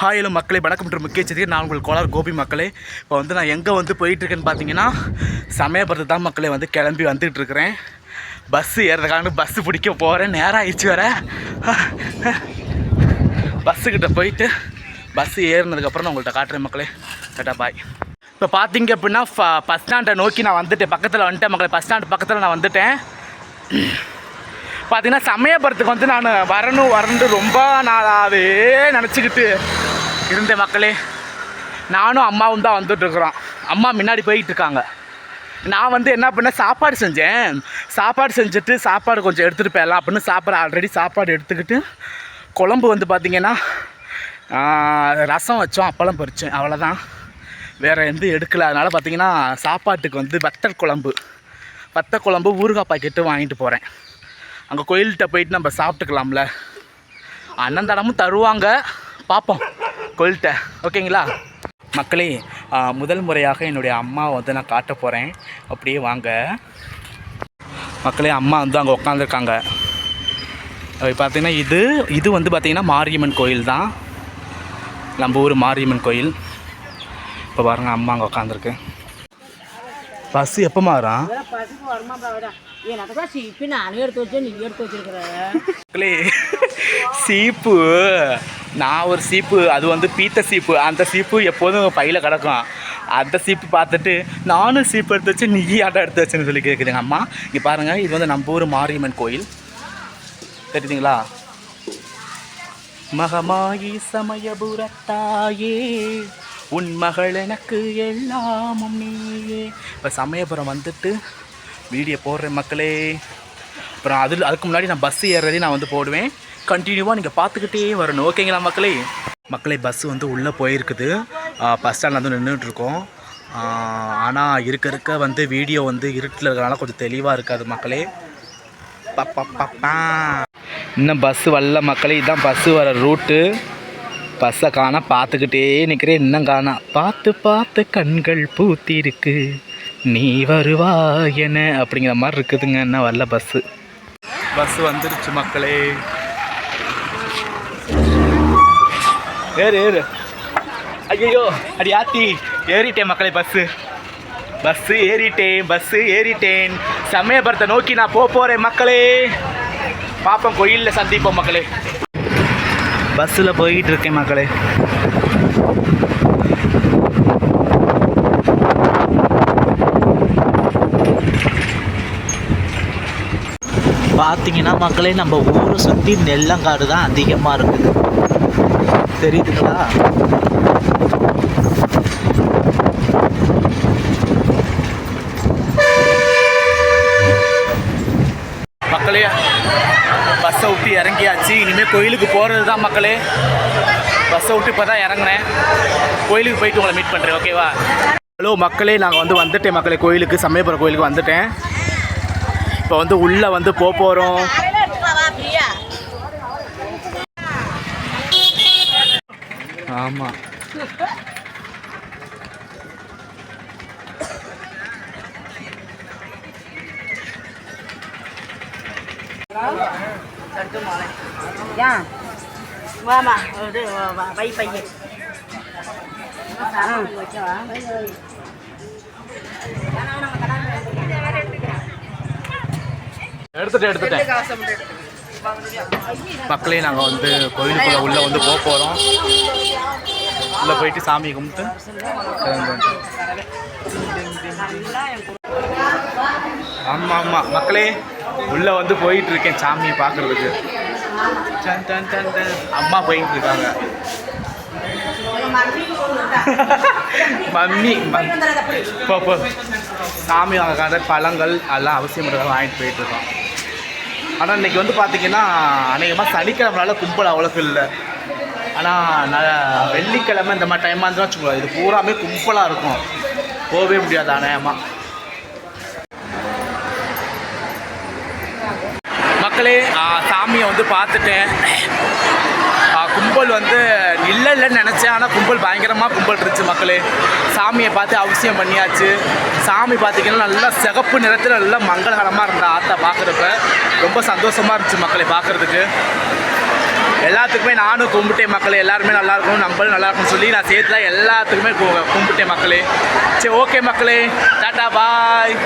ஹாயிலும் மக்களை வணக்கம் மற்றும் முக்கிய செய்தி நான் உங்கள் கோலார் கோபி மக்களே. இப்போ வந்து நான் எங்கே வந்து போயிட்டுருக்கேன்னு பார்த்தீங்கன்னா சமயபுரத்து தான் மக்களே வந்து கிளம்பி வந்துகிட்டு இருக்கிறேன். பஸ்ஸு ஏறதுக்காக பஸ்ஸு பிடிக்க போகிறேன் நேரம் ஆயிடுச்சு வர பஸ்ஸுக்கிட்ட போயிட்டு பஸ்ஸு ஏறினதுக்கப்புறம் நான் உங்கள்கிட்ட காட்டுறேன் மக்களே. டாட்டா பாய் இப்போ பார்த்தீங்க அப்படின்னா ஃப பஸ் ஸ்டாண்டை நோக்கி நான் வந்துட்டேன். பக்கத்தில் வந்துட்டேன் மக்களே. பஸ் ஸ்டாண்டு பக்கத்தில் நான் வந்துட்டேன். பார்த்தீங்கன்னா சமயபுரத்துக்கு வந்து நான் வரணும் வரண்டு ரொம்ப நாளாகவே நினச்சிக்கிட்டு இருந்த மக்களே. நானும் அம்மாவும் தான் வந்துட்டுருக்குறோம். அம்மா முன்னாடி போயிட்டு இருக்காங்க நான் வந்து என்ன பண்ணேன் சாப்பாடு செஞ்சேன். சாப்பாடு செஞ்சுட்டு சாப்பாடு கொஞ்சம் எடுத்துகிட்டு போயிடலாம் அப்படின்னு சாப்பாடு ஆல்ரெடி சாப்பாடு எடுத்துக்கிட்டு குழம்பு வந்து பார்த்திங்கன்னா ரசம் வச்சோம் அப்பளம் பறித்தேன் அவ்வளோதான் வேறு எந்த எடுக்கலை. அதனால் பார்த்தீங்கன்னா சாப்பாட்டுக்கு வந்து வத்தல் குழம்பு வத்த குழம்பு ஊறுகாய் பாக்கெட்டு வாங்கிட்டு போகிறேன் அங்கே கோயில்கிட்ட போயிட்டு நம்ம சாப்பிட்டுக்கலாம்ல. அண்ணன் தடமும் தருவாங்க. பார்ப்போம் கோயில்கிட்ட. ஓகேங்களா? மக்களே முதல் முறையாக என்னுடைய அம்மாவை வந்து நான் காட்ட போகிறேன் அப்படியே வாங்க. மக்களே அம்மா வந்து அங்கே உட்காந்துருக்காங்க பார்த்திங்கன்னா இது இது வந்து பார்த்திங்கன்னா மாரியம்மன் கோயில் தான். நம்ம ஊர் மாரியம்மன் கோயில். இப்போ பாருங்கள் அம்மா அங்கே உட்காந்துருக்கு பஸ் எப்போ மக்களே சீப்பு. நான் ஒரு சீப்பு அது வந்து பீத்த சீப்பு. அந்த சீப்பு எப்போதும் பையில் கிடக்கும். அந்த சீப்பு பார்த்துட்டு நானும் சீப்பு எடுத்து வச்சு நீ ஆட்டம் எடுத்து வச்சுன்னு சொல்லி கேட்குதுங்க அம்மா. இங்கே பாருங்கள் இது வந்து நம்ம ஊர் மாரியம்மன் கோயில். தெரியுதுங்களா? மகமாயி சமயபுரத்தாயே உன் மகள் எனக்கு எல்லாமும் நீயே. இப்போ சமயபுரம் வந்துட்டு வீடியோ போடுறேன் மக்களே. அப்புறம் அதில் அதுக்கு முன்னாடி நான் பஸ் ஏறுறதையும் நான் வந்து போடுவேன். கண்டினியூவாக நீங்கள் பார்த்துக்கிட்டே வரணும். ஓகேங்களா மக்களே? மக்களே பஸ் வந்து உள்ளே போயிருக்குது. பஸ் ஸ்டாண்டில் வந்து நின்றுட்டுருக்கோம் ஆனால் இருக்க இருக்க வந்து வீடியோ வந்து இருட்டில் இருக்கிறனால கொஞ்சம் தெளிவாக இருக்காது மக்களே. பப்பா இன்னும் பஸ்ஸு வரல மக்களே. இதுதான் பஸ்ஸு வர ரூட்டு பஸ்ஸை காண பார்த்துக்கிட்டே நிற்கிறேன் இன்னும் காணா பார்த்து பார்த்து கண்கள் பூத்திருக்கு. நீ வருவா என்ன அப்படிங்கிற மாதிரி இருக்குதுங்க. என்ன வரல பஸ்ஸு பஸ் வந்துருச்சு மக்களே. ஏறு ஏறு. ஐயோ அடி ஆத்தி. ஏறிட்டேன் மக்களே பஸ்ஸு பஸ்ஸு ஏறிட்டேன் பஸ்ஸு ஏறிட்டேன். சமயபுரத்தை நோக்கி நான் போக போகிறேன் மக்களே. பாப்போம் கோயிலில் சந்திப்போம் மக்களே. பஸ்ஸில் போய்கிட்டு இருக்கேன் மக்களே. பார்த்தீங்கன்னா மக்களே நம்ம ஊரை சுற்றி நெல்லங்காடு தான் அதிகமாக இருக்குது. தெரியுதுங்களா மக்களே பஸ்ஸை விட்டு இறங்கியாச்சு இனிமேல் கோயிலுக்கு போகிறது தான் மக்களே பஸ்ஸை விட்டு இப்போ தான் இறங்கினேன். கோயிலுக்கு போயிட்டு உங்களை மீட் பண்ணுறேன் ஓகேவா ஹலோ மக்களே நாங்கள் வந்து வந்துட்டேன் மக்களே. கோயிலுக்கு சமயபுரம் கோயிலுக்கு வந்துட்டேன். இப்போ வந்து உள்ளே வந்து போக போகிறோம் ஆமாம் ஏன் வாமா இது வா- வை பையன் வைக்கவா எடுத்துட்டேன் மக்களே நாங்கள் வந்து கோயிலுக்குள்ளே உள்ளே வந்து போக போகிறோம் உள்ளே போயிட்டு சாமி கும்பிட்டு. கிளம்பி ஆமாம் ஆமாம் மக்களே. உள்ளே வந்து போயிட்டு இருக்கேன் சாமியை பார்க்குறதுக்கு. டன் டன் டன் டன். அம்மா போயிட்டு இருக்காங்க மம்மி இப்போ சாமி வாங்க பழங்கள் எல்லாம் அவசியம் வாங்கிட்டு போயிட்டு இருக்கோம் ஆனால் இன்னைக்கு வந்து பார்த்தீங்கன்னா அநேகமாக சனிக்கிழமனால கும்பல் அவ்வளோக்கு இல்லை. ஆனால் நான் வெள்ளிக்கிழமை இந்த மாதிரி டைமாக இருந்தால் வச்சுக்கோங்க இது பூராமே கும்பலாக இருக்கும். போகவே முடியாது அநேகமாக மக்களே சாமியை வந்து பார்த்துட்டேன். கும்பல் வந்து இல்லைன்னு நினச்சேன். ஆனால் கும்பல் பயங்கரமாக கும்பல் இருந்துச்சு மக்களே. சாமியை பார்த்து அவசியம் பண்ணியாச்சு. சாமி பார்த்தீங்கன்னா நல்லா சிகப்பு நிறத்தில் நல்லா மங்களகரமாக இருந்த ஆத்தா பார்க்குறப்ப ரொம்ப சந்தோஷமாக இருந்துச்சு மக்களை பார்க்குறதுக்கு. எல்லாத்துக்குமே நானும் கும்பிட்டேன் மக்களே. எல்லாருமே நல்லா இருக்கணும் நம்மளும் நல்லா இருக்கணும்னு சொல்லி நான் சேர்த்துல எல்லாத்துக்குமே கும்பிட்டேன் மக்களே. சரி ஓகே மக்களே. Tata bye.